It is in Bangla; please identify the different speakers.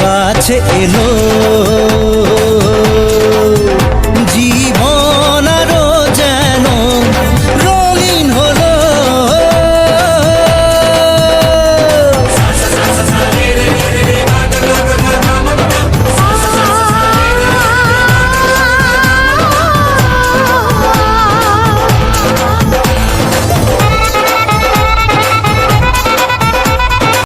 Speaker 1: কাছে এলো।